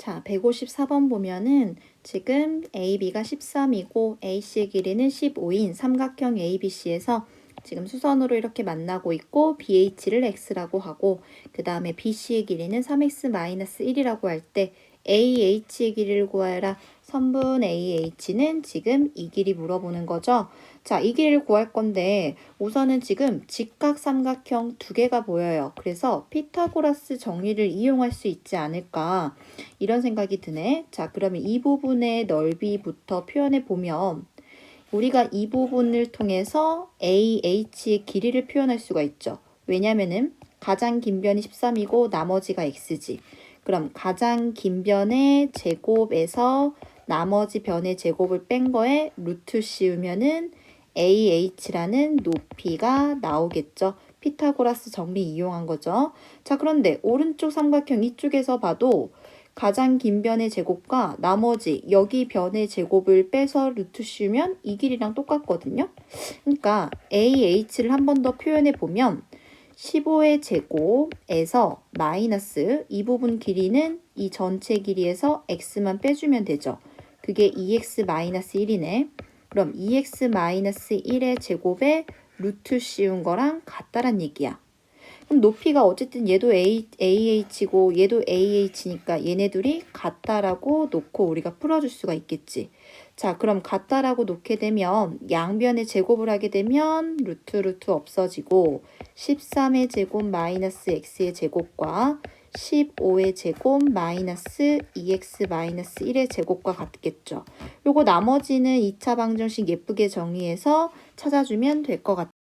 자, 154번 보면은 지금 AB가 13이고 AC의 길이는 15인 삼각형 ABC에서 지금 수선으로 이렇게 만나고 있고 BH를 X라고 하고 그 다음에 BC의 길이는 3X-1이라고 할 때 AH의 길이를 구하여라. 선분 AH는 지금 이 길이 물어보는 거죠. 자, 이 길이를 구할 건데 우선은 지금 직각 삼각형 두 개가 보여요. 그래서 피타고라스 정리를 이용할 수 있지 않을까 이런 생각이 드네. 자, 그러면 이 부분의 넓이부터 표현해 보면 우리가 이 부분을 통해서 AH의 길이를 표현할 수가 있죠. 왜냐면은 가장 긴 변이 13이고 나머지가 x지. 그럼 가장 긴 변의 제곱에서 나머지 변의 제곱을 뺀 거에 루트 씌우면은 AH라는 높이가 나오겠죠. 피타고라스 정리 이용한 거죠. 자, 그런데 오른쪽 삼각형 이쪽에서 봐도 가장 긴 변의 제곱과 나머지 여기 변의 제곱을 빼서 루트 씌우면 이 길이랑 똑같거든요. 그러니까 AH를 한 번 더 표현해 보면 15의 제곱에서 마이너스 이 부분 길이는 이 전체 길이에서 x만 빼주면 되죠. 그게 2x-1이네. 그럼 2x-1의 제곱에 루트 씌운 거랑 같다란 얘기야. 그럼 높이가 어쨌든 얘도 A, AH고 얘도 AH니까 얘네들이 같다라고 놓고 우리가 풀어줄 수가 있겠지. 자, 그럼 같다라고 놓게 되면 양변의 제곱을 하게 되면 루트 루트 없어지고 13의 제곱 마이너스 x의 제곱과 15의 제곱 마이너스 2x 마이너스 1의 제곱과 같겠죠. 요거 나머지는 2차 방정식 예쁘게 정리해서 찾아주면 될 것 같아요.